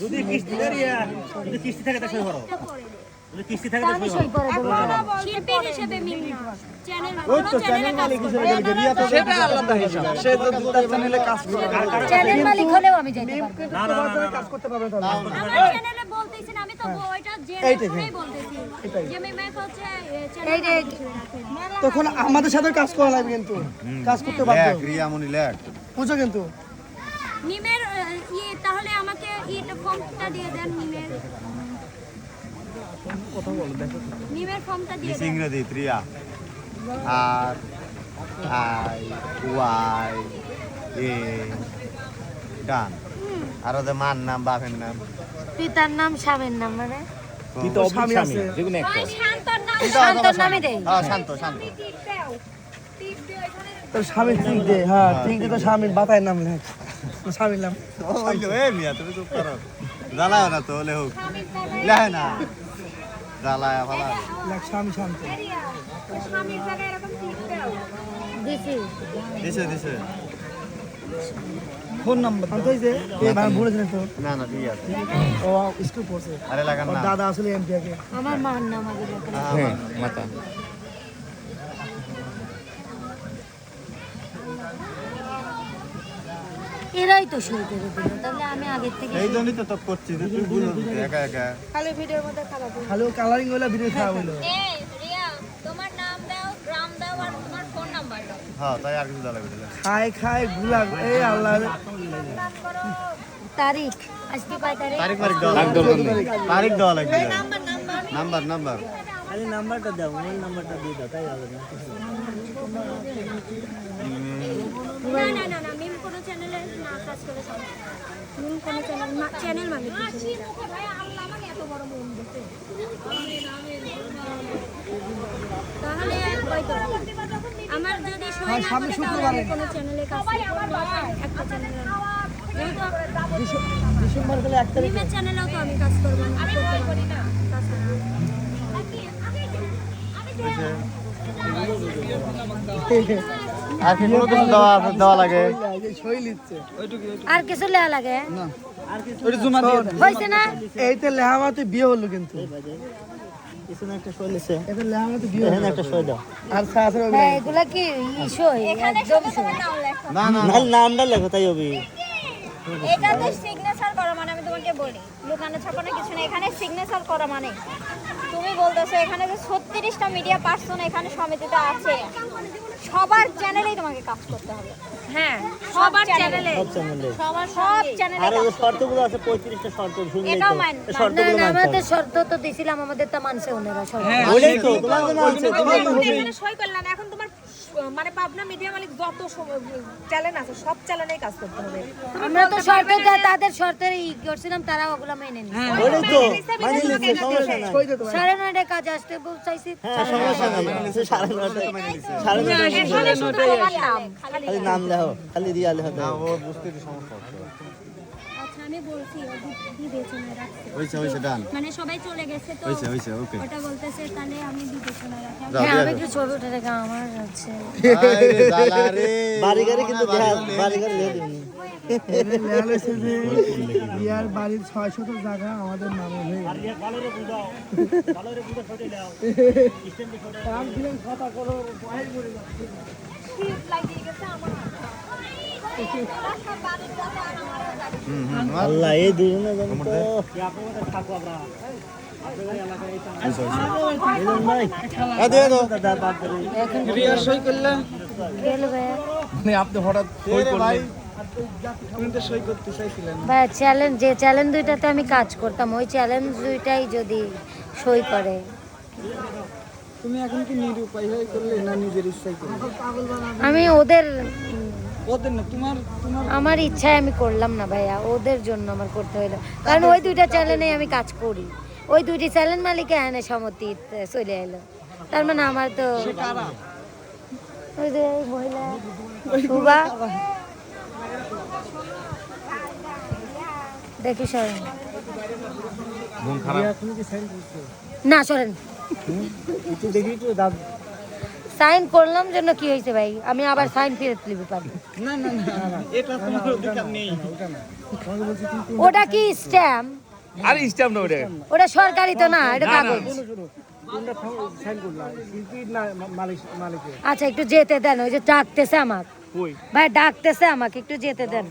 যদি কিস্তি যদি কিস্তি থাকে তা সই করো। যদি কিস্তি থাকে তা সই করো। শিল্পী হিসেবে মিম চ্যানেল ওই তো চ্যানেল মালিক হিসেবে রিয়া তো সেটা আলাদা হিসাব। সে তো তার চ্যানেলে কাজ করে। চ্যানেল মালিক হলেও আমি যেতে পারব। না না না না কাজ করতে পারবে তাহলে আমার চ্যানেলে বলতেছেন আমি তো ওইটা যে শুনেই বলতেছি। যে মিম হচ্ছে চ্যানেল তখন আমাদের সাথে কাজ করা লাগবে কিন্তু। কাজ করতে পারবে লেখ রিয়ামণি লেখ। বুঝো কিন্তু? আহ, ইয়ে তাহলে আমাকে ইয়েটা ফর্মটা দিয়ে দেন মিমের মিমের ফর্মটা দিয়ে দেন। ইংরেজি ত্রিয়া। আর আই ওয়াই এ ডান। আর ওদের মার নাম বাপের নাম। পিতার নাম স্বামীর নাম মানে? তুই তো স্বামী স্বামী আছে। যে একটা। শান্তর নাম। শান্তর নামই দেই। হ্যাঁ শান্ত শান্ত। তোর স্বামীর ঠিক দে হ্যাঁ ঠিক দে তো স্বামীর বাতায় নাম লেখ স্বামীর নাম ওই তো এ মিয়া তুমি চুপ করো। জ্বালায় না তো হলে হোক। লেহে না। জ্বালায় ভালো স্বামী শান্ত। দাও দিছি দিছে। ফোন নাম্বার শান্ত হয়েছে এই তো। না না ঠিক আছে। ও স্কুল পড়ছে। আরে লাগান না। দাদা আসলে এমপি আগে আমার মার নাম আগে হ্যাঁ, মাতা। এরাই তো সই করে দিল। তাহলে আমি আগের থেকে এই জন্যই তো তো করছি যে তুই বুঝো একা একা। খালি ভিডিওর মধ্যে খারাপ খালি কালারিং হইলে ভিডিও খাওয়া হইল এই রিয়া তোমার নাম দাও গ্রাম দাও আর তোমার ফোন নাম্বার দাও। হ্যাঁ তাই আর কিছু জ্বালাবে দিলে খায় খায়গুলা এই আল্লাহ। তারিখ আজকে কয় তারিখ? তারিখ মারিক দেওয়া লাগবে। তারিখ দেওয়া লাগবে। নাম্বার নাম্বার খালি নাম্বারটা দাও মোবাইল নাম্বারটা দিয়ে দাও তাই হবে না না না না চ্যানেলে না কাজ করে। মিম কোনো চ্যানেল চ্যানেল মানে তাহলে আমার যদি সই না করে তাহলে আমি কোনো চ্যানেলে কাজ। একটা চ্যানেলে ডিসেম্বর গেলে এক তারিখ। চ্যানেলেও তো আমি কাজ করব করতে পারি না। তাছাড়া আর কি কোনো কিছু দেওয়া দেওয়া লাগে? আর কিছু লেয়া লাগে? হয়েছে না? এইতে লেহামাতে বিয়ে হলো কিন্তু। হ্যাঁ নামটা লেখো তাই হবে। এটা তো সিগনেচার করা মানে আমি তোমাকে বলি। লুকানো ছাপানো কিছু না এখানে সিগনেচার করা মানে তুমি বলতেছো এখানে যে ছত্রিশটা মিডিয়া পার্সন এখানে সমিতিতে আছে। সবার চ্যানেলেই তোমাকে কাজ করতে হবে। হ্যাঁ সবার চ্যানেলে সবার সব চ্যানেলে আর ওই শর্তগুলো আছে পঁয়ত্রিশটা শর্ত শুনলেই এটাও তো। মান শর্তগুলো না আমাদের শর্ত তো দিছিলাম আমাদের তো মানছে ওনারা সবাই। বলেই তো। তোমার জন্য আছে এখানে সই করলাম এখন তোমার মানে পাবনা মিডিয়া মালিক যত চ্যানেল আছে সব চ্যানেলেই কাজ করতে হবে। আমরা তো শর্ত তাদের শর্তের ই করছিলাম তারা ওগুলা মেনে নিছে ওইটাই তো। মানে লিখছে সমস্যা নাই সই দিতে পারে সাড়ে নয়টায় কাজ আসতে বল- চাইছি। হ্যাঁ সমস্যা নাই। সাড়ে সাড়ে নটায় এখানে শুধু আমার নাম খালি নাম লেখো খালি রিয়া লেখো না ও বুঝতে সমস্যা হচ্ছে। আমি বলছি হইছে হইছে ডান। মানে সবাই চলে গেছে তো হইছে হইছে ওকে। ওটা বলতেছে তাহলে আমি বিবেচনায় রাখি হ্যাঁ আমি একটু ছবি উঠে রেখে আমার আছে বাড়ি গাড়ি কিন্তু দেখা বাড়ি গাড়ি বাড়ির ছয় শত জায়গা আমাদের নামে হয়ে গেছে। কথা যাচ্ছে। আল্লাহ এই দুজনে ভাইয়া মানে আপনি হঠাৎ চ্যালেঞ্জ যে চ্যালেঞ্জ দুইটাতে আমি কাজ করতাম ওই চ্যালেঞ্জ দুইটাই যদি সই করে। তুমি এখন কি নিরুপায় হয়ে করলে না নিজের করলে? আমি ওদের ওদের না তোমার তোমার আমার ইচ্ছায় আমি করলাম না ভাইয়া ওদের জন্য আমার করতে হইল। কারণ ওই দুইটা চ্যানেলে আমি কাজ করি। ওই দুইটি চ্যানেল মালিকে এনে সমতি চলে এলো। তার মানে আমার তো ওই যে মহিলা শুভা দেখি সরেন। না সরেন। দেখি দাঁত সাইন করলাম জন্য কি হয়েছে ভাই? আমি আবার সাইন ফেরত নিতে পারব। এটা তোমার অধিকার নেই। ওটা কি স্ট্যাম্প? আরে স্ট্যাম্প না ওটা। ওটা সরকারি তো না এটা কাগজ। না আচ্ছা একটু যেতে দেন ওই যে ডাকতেছে আমাকে। কই? ভাই ডাকতেছে আমাকে একটু যেতে দেন।